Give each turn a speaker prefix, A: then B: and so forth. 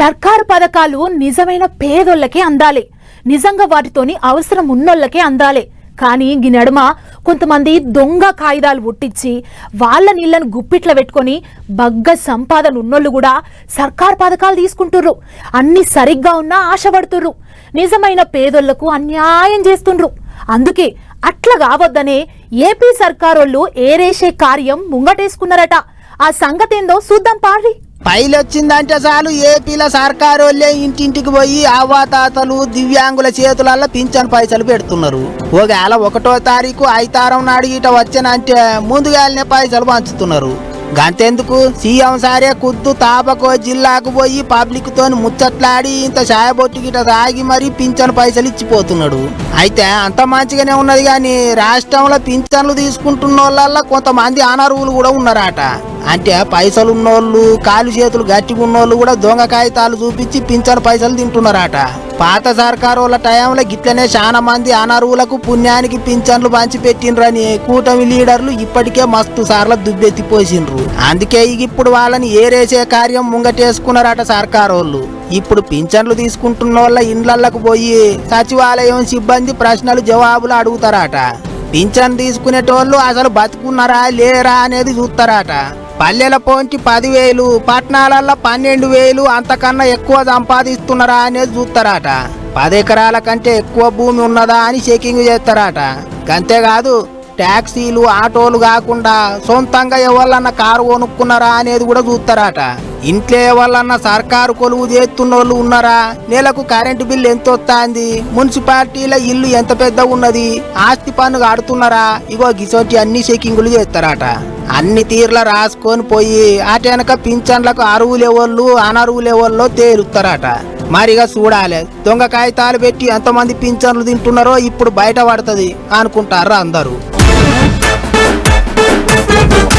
A: సర్కారు పథకాలు నిజమైన పేదోళ్ళకే అందాలి. నిజంగా వాటితోని అవసరం ఉన్నోళ్ళకే అందాలి. కానీ ఈ నడుమ కొంతమంది దొంగ కాగితాలు ఉట్టించి వాళ్ళ నీళ్ళను గుప్పిట్లో పెట్టుకొని బగ్గ సంపాదన ఉన్నోళ్ళు కూడా సర్కార్ పథకాలు తీసుకుంటుర్రు. అన్ని సరిగ్గా ఉన్నా ఆశపడుతుర్రు. నిజమైన పేదోళ్ళకు అన్యాయం చేస్తుండ్రు. అందుకే అట్లా కావద్దనే ఏపీ సర్కారోళ్ళు ఏరేసే కార్యం ముంగటేసుకున్నారట. ఆ సంగతేందో చూద్దాం పాడ్రి
B: పైలు వచ్చిందంటే చాలు ఏపీల సర్కారు వాళ్ళే ఇంటింటికి పోయి అవ్వాతాతలు దివ్యాంగుల చేతులల్లో పింఛన్ పైసలు పెడుతున్నారు. ఒకవేళ ఒకటో తారీఖు ఐతారం నాడు ఇట వచ్చానంటే ముందుగానే పైసలు పంచుతున్నారు. గంతెందుకు? సీఎం సారే కుద్దు తాపకో జిల్లాకు పోయి పబ్లిక్ తోని ముచ్చట్లాడి ఇంత సాయబొట్టు గిట తాగి మరీ పింఛన్ పైసలు ఇచ్చిపోతున్నాడు. అయితే అంత మంచిగానే ఉన్నది కానీ రాష్ట్రంలో పింఛన్లు తీసుకుంటున్న వాళ్ళల్లో కొంతమంది అనర్హులు కూడా ఉన్నారట. అంటే పైసలు ఉన్నోళ్ళు కాలు చేతులు గట్టిగా ఉన్నోళ్ళు కూడా దొంగ కాగితాలు చూపించి పింఛను పైసలు తింటున్నారట. పాత సర్కారు వాళ్ళ టైంలో గిట్లనే చాలా మంది అనర్వులకు పుణ్యానికి పింఛన్లు పంచిపెట్టినరని కూటమి లీడర్లు ఇప్పటికే మస్తు సార్లు దుబ్బెత్తిపోసిండ్రు. అందుకే ఇప్పుడు వాళ్ళని ఏరేసే కార్యం ముంగటేసుకున్నారట సర్కారు వాళ్ళు ఇప్పుడు పింఛన్లు తీసుకుంటున్న వాళ్ళ ఇండ్లకు పోయి సచివాలయం సిబ్బంది ప్రశ్నలు జవాబులు అడుగుతారట. పింఛన్ తీసుకునేటోళ్ళు అసలు బతుకున్నారా లేరా అనేది చూస్తారట. పల్లెల పోంచి పదివేలు పట్టణాలల్లో పన్నెండు వేలు అంతకన్నా ఎక్కువ సంపాదిస్తున్నారా అనేది చూస్తారట. పది ఎకరాల కంటే ఎక్కువ భూమి ఉన్నదా అని చెకింగ్ చేస్తారట. అంతేకాదు ట్యాక్సీలు ఆటోలు కాకుండా సొంతంగా ఎవరన్నా కారు కొనుక్కున్నారా అనేది కూడా చూస్తారట. ఇంట్లో ఎవరన్నా సర్కారు కొలువు చేస్తున్నోళ్ళు ఉన్నారా? నెలకు కరెంటు బిల్లు ఎంత వస్తుంది మున్సిపాలిటీల ఇల్లు ఎంత పెద్ద ఉన్నది? ఆస్తి పన్ను ఆడుతున్నారా ఇగో గిసోటి అన్ని చెకింగులు చేస్తారట. అన్ని తీర్ల రాసుకొని పోయి అటెనక పింఛన్లకు అరువు ఎవళ్ళు అనరువు లెవెల్లో తేలుస్తారట. మరిగా చూడాలి. దొంగ కాగితాలు పెట్టి ఎంతమంది పింఛన్లు తింటున్నారో ఇప్పుడు బయట పడుతుంది అనుకుంటారు అందరూ. Música